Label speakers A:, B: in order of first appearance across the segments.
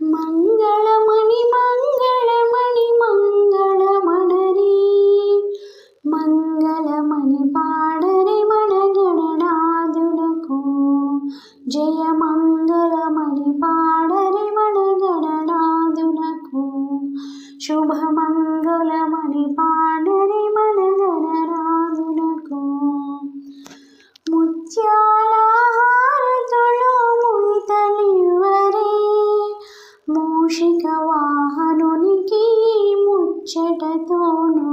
A: మంగళమణి మంగళమణి మూషిక వాహనునికి ముచ్చటతోను.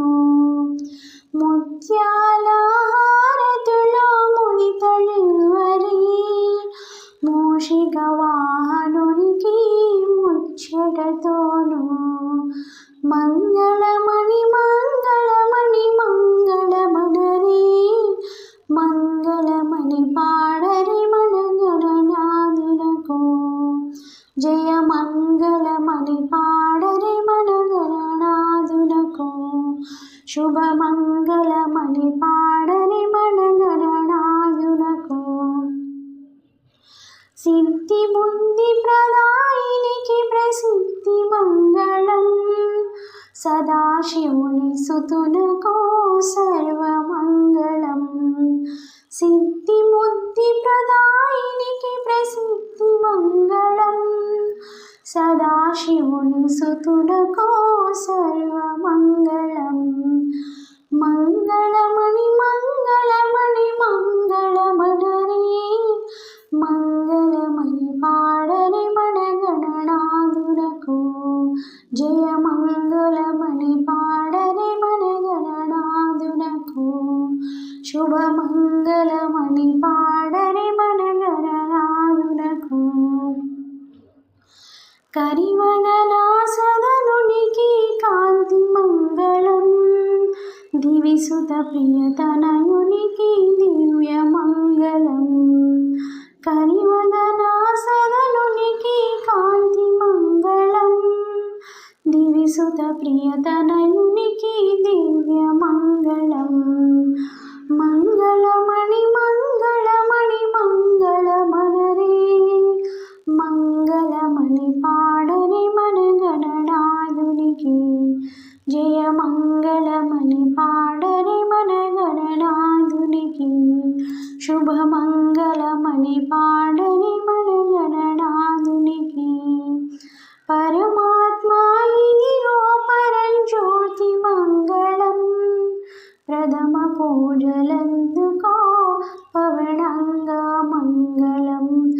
A: ముత్యాల హారతులు ముయితలివ్వరే మూషిక వాహనునికి ముచ్చటతోను. మంగళమణి మంగళమణి మంగళమణరి. మంగళమణి పాడరి మన గణనాథులకు జయ మంగళ మన గణనాథులకు శుభమంగళమణి పాడరి మన గణనాథులకు సిద్ధి బుద్ధి ప్రదాయినికి ప్రసిద్ధి మంగళం సదాశివుని సుతునకో సర్వమంగళం సిద్ధి బుద్ధి ప్రదాయినికి ప్రసిద్ధి మంగళం శివుని సుతునకో సర్వమంగళం మంగళమణి మంగళమణి మంగళమణరి. మంగళమణి పాడని మన గణనాథులకు జయ మంగళమణి పాడని మన గణనాథులకు శుభమ కరివదనా సదనునికి కాంతి మంగళం. దివిసుత ప్రియతనయునికి దివ్య మంగళం. కరివదనా సదనునికి కాంతి మంగళం. దివిసుత ప్రియతనయునికి దివ్య మంగళం. మంగళమణి మంగళమణి మంగళమనరే. మంగళమణి పా పాని పాడని పడగడడానికి పరమాత్మ ఇదిరో పరంజ్యోతి మంగళం. ప్రథమ పూజలందుకో పవనంగా మంగళం.